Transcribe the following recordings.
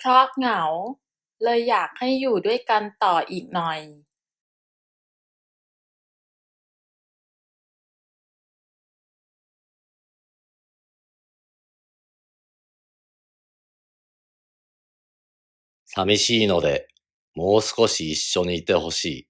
เพราะเหงา เลยอยากให้อยู่ด้วยกันต่ออีกหน่อย寂しいので、もう少し一緒にいてほしい。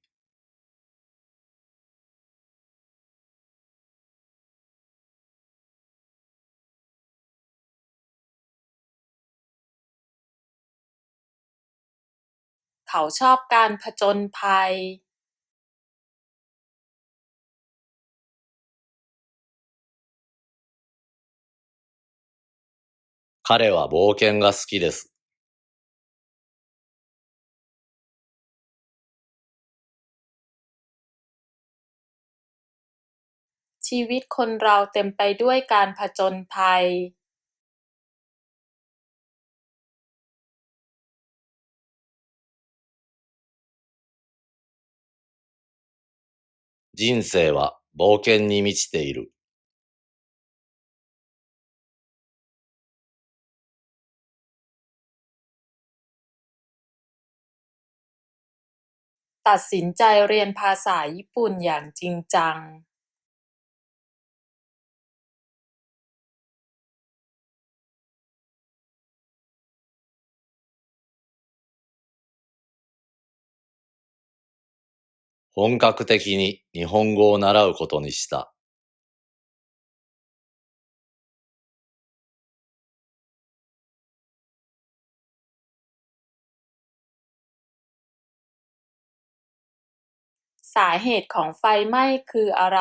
เขาชอบการผจญภัย彼は冒険が好きです。ชีวิตคนเราเต็มไปด้วยการผจญภัย 人生は冒険に満ちている。ตัดสินใจเรียนภาษาญี่ปุ่นอย่างจริงจัง 本格的に日本語を習うことにした。สาเหตุของไฟไหม้คืออะไร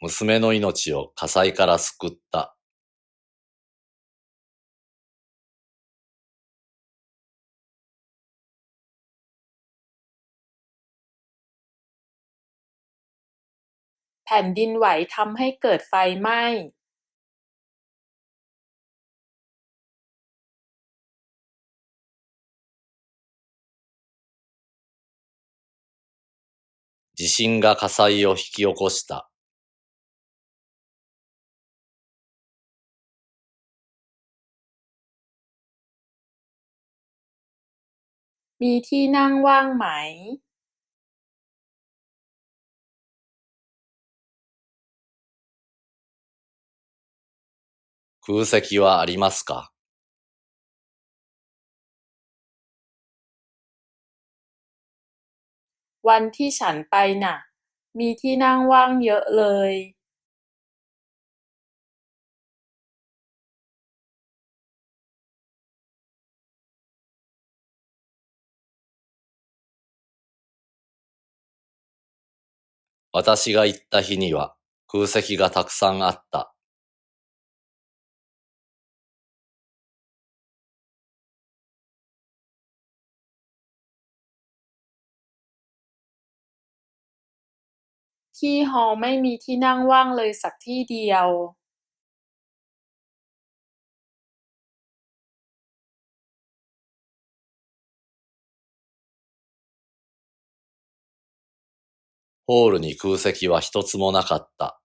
娘の命を火災から救った。แผ่นดินไหวทำให้เกิดไฟไหม้地震が火災を引き起こした。 มีที่นั่งว่างไหม空席はありますかวันที่ฉันไปน่ะ มีที่นั่งว่างเยอะเลย 私が行った日には空席がたくさんあった。ที่ฮอลล์ไม่มีที่นั่งว่างเลยสักที่เดียว ホールに空席は一つもなかった。